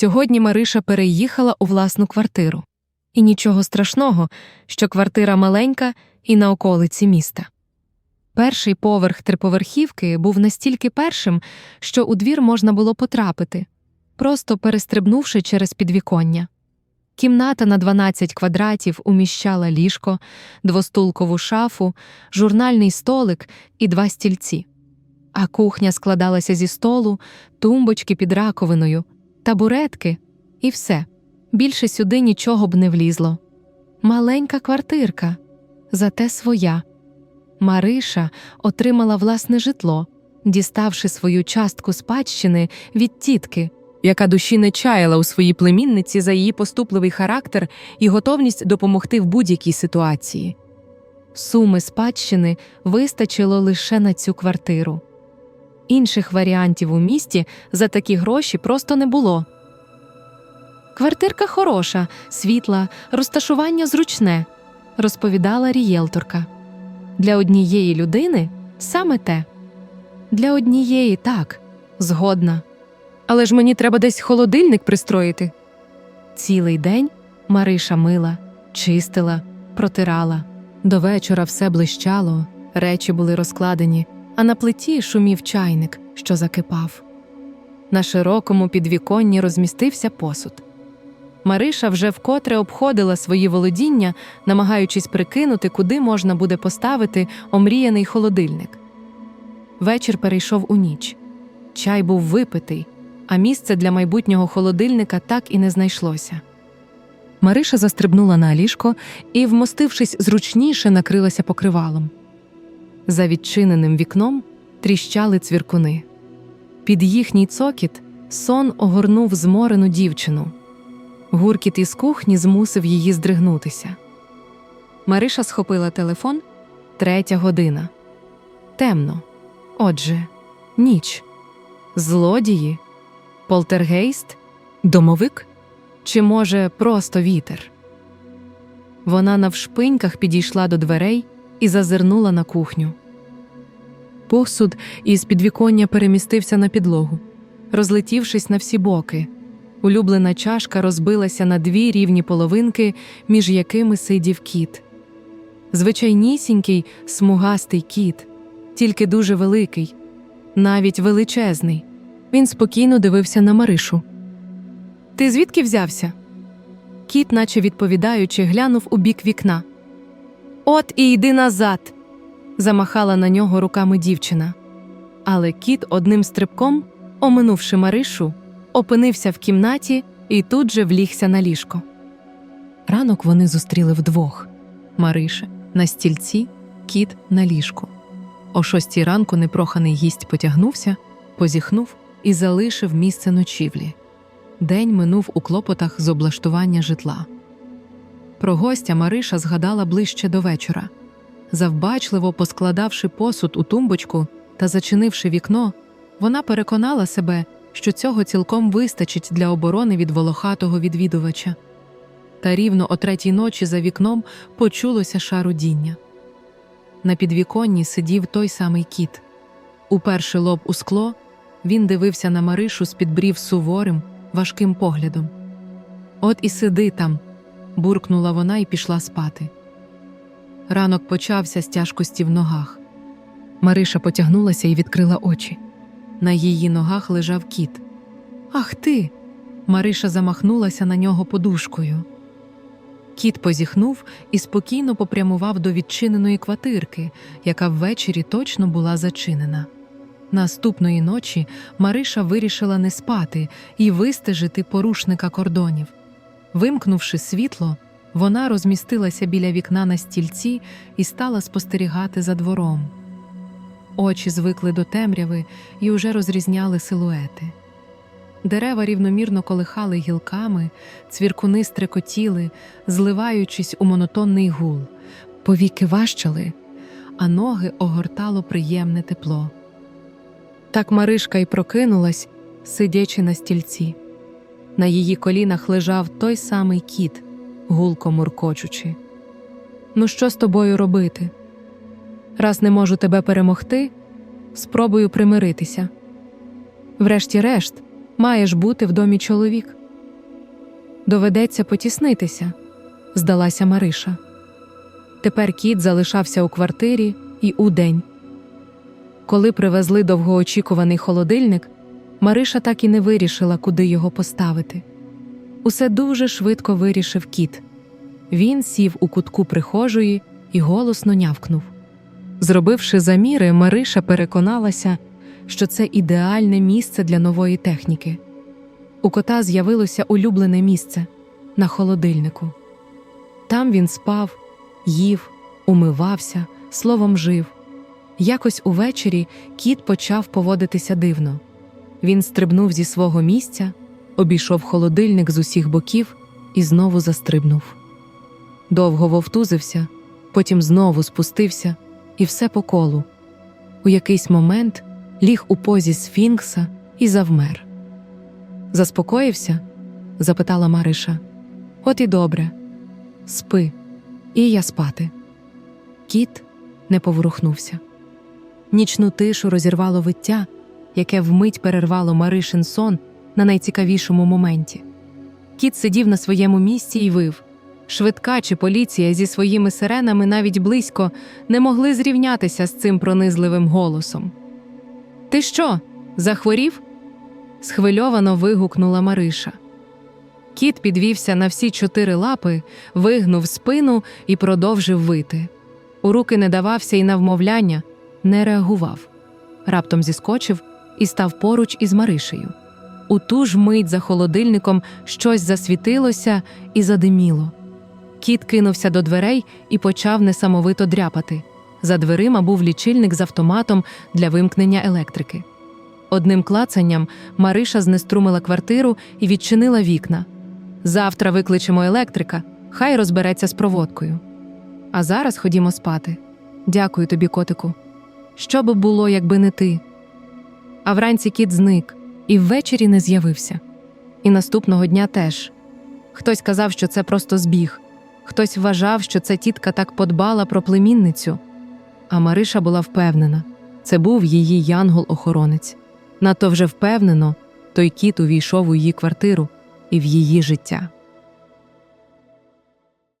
Сьогодні Мариша переїхала у власну квартиру. І нічого страшного, що квартира маленька і на околиці міста. Перший поверх триповерхівки був настільки першим, що у двір можна було потрапити, просто перестрибнувши через підвіконня. Кімната на 12 квадратів уміщала ліжко, двостулкову шафу, журнальний столик і два стільці. А кухня складалася зі столу, тумбочки під раковиною, табуретки і все. Більше сюди нічого б не влізло. Маленька квартирка, зате своя. Мариша отримала власне житло, діставши свою частку спадщини від тітки, яка душі не чаяла у своїй племінниці за її поступливий характер і готовність допомогти в будь-якій ситуації. Суми спадщини вистачило лише на цю квартиру. Інших варіантів у місті за такі гроші просто не було. Квартирка хороша, світла, розташування зручне, розповідала рієлторка. Для однієї людини саме те. Для однієї так, згодна. Але ж мені треба десь холодильник пристроїти. Цілий день Мариша мила, чистила, протирала. До вечора все блищало, речі були розкладені, а на плиті шумів чайник, що закипав. На широкому підвіконні розмістився посуд. Мариша вже вкотре обходила свої володіння, намагаючись прикинути, куди можна буде поставити омріяний холодильник. Вечір перейшов у ніч. Чай був випитий, а місце для майбутнього холодильника так і не знайшлося. Мариша застрибнула на ліжко і, вмостившись зручніше, накрилася покривалом. За відчиненим вікном тріщали цвіркуни. Під їхній цокіт сон огорнув зморену дівчину. Гуркіт із кухні змусив її здригнутися. Мариша схопила телефон третя година. Темно. Отже, ніч. Злодії, полтергейст, домовик чи, може, просто вітер. Вона навшпиньках підійшла до дверей і зазирнула на кухню. Посуд із підвіконня перемістився на підлогу, розлетівшись на всі боки. Улюблена чашка розбилася на дві рівні половинки, між якими сидів кіт. Звичайнісінький, смугастий кіт, тільки дуже великий, навіть величезний. Він спокійно дивився на Маришу. Ти звідки взявся? Кіт, наче відповідаючи, глянув у бік вікна. От і йди назад. Замахала на нього руками дівчина. Але кіт одним стрибком, оминувши Маришу, опинився в кімнаті і тут же влігся на ліжко. Ранок вони зустріли вдвох Мариша на стільці, кіт на ліжку. О шостій ранку непроханий гість потягнувся, позіхнув і залишив місце ночівлі. День минув у клопотах з облаштування житла. Про гостя Мариша згадала ближче до вечора. Завбачливо поскладавши посуд у тумбочку та зачинивши вікно, вона переконала себе, що цього цілком вистачить для оборони від волохатого відвідувача. Та рівно о третій ночі за вікном почулося шарудіння. На підвіконні сидів той самий кіт. Уперши лоб у скло, він дивився на Маришу з під брів суворим, важким поглядом. От і сиди там, буркнула вона і пішла спати. Ранок почався з тяжкості в ногах. Мариша потягнулася і відкрила очі. На її ногах лежав кіт. Ах ти. Мариша замахнулася на нього подушкою. Кіт позіхнув і спокійно попрямував до відчиненої квартирки, яка ввечері точно була зачинена. Наступної ночі Мариша вирішила не спати і вистежити порушника кордонів. Вимкнувши світло, вона розмістилася біля вікна на стільці і стала спостерігати за двором. Очі звикли до темряви і уже розрізняли силуети. Дерева рівномірно колихали гілками, цвіркуни стрекотіли, зливаючись у монотонний гул, повіки важчали, а ноги огортало приємне тепло. Так Маришка й прокинулась, сидячи на стільці. На її колінах лежав той самий кіт, гулко муркочучи. Ну, що з тобою робити? Раз не можу тебе перемогти, спробую примиритися. Врешті-решт, маєш бути в домі чоловік. Доведеться потіснитися, здалася Мариша. Тепер кіт залишався у квартирі і удень. Коли привезли довгоочікуваний холодильник, Мариша так і не вирішила, куди його поставити. Усе дуже швидко вирішив кіт. Він сів у кутку прихожої і голосно нявкнув. Зробивши заміри, Мариша переконалася, що це ідеальне місце для нової техніки. У кота з'явилося улюблене місце на холодильнику. Там він спав, їв, умивався, словом жив. Якось увечері кіт почав поводитися дивно. Він стрибнув зі свого місця, обійшов холодильник з усіх боків і знову застрибнув. Довго вовтузився, потім знову спустився, і все по колу. У якийсь момент ліг у позі сфінкса і завмер. Заспокоївся? запитала Мариша. От і добре. Спи, і я спати. Кіт не поворухнувся. Нічну тишу розірвало виття, яке вмить перервало Маришин сон на найцікавішому моменті. Кіт сидів на своєму місці і вив. Швидка чи поліція зі своїми сиренами навіть близько не могли зрівнятися з цим пронизливим голосом. Ти що, захворів? схвильовано вигукнула Мариша. Кіт підвівся на всі чотири лапи, вигнув спину і продовжив вити. У руки не давався і на вмовляння, не реагував. Раптом зіскочив і став поруч із Маришею. У ту ж мить за холодильником щось засвітилося і задиміло. Кіт кинувся до дверей і почав несамовито дряпати. За дверима був лічильник з автоматом для вимкнення електрики. Одним клацанням Мариша знеструмила квартиру і відчинила вікна. Завтра викличемо електрика, хай розбереться з проводкою. А зараз ходімо спати. Дякую тобі, котику. Що би було, якби не ти? А вранці кіт зник і ввечері не з'явився. І наступного дня теж. Хтось казав, що це просто збіг, хтось вважав, що ця тітка так подбала про племінницю. А Мариша була впевнена це був її янгол-охоронець. Надто вже впевнено, той кіт увійшов у її квартиру і в її життя.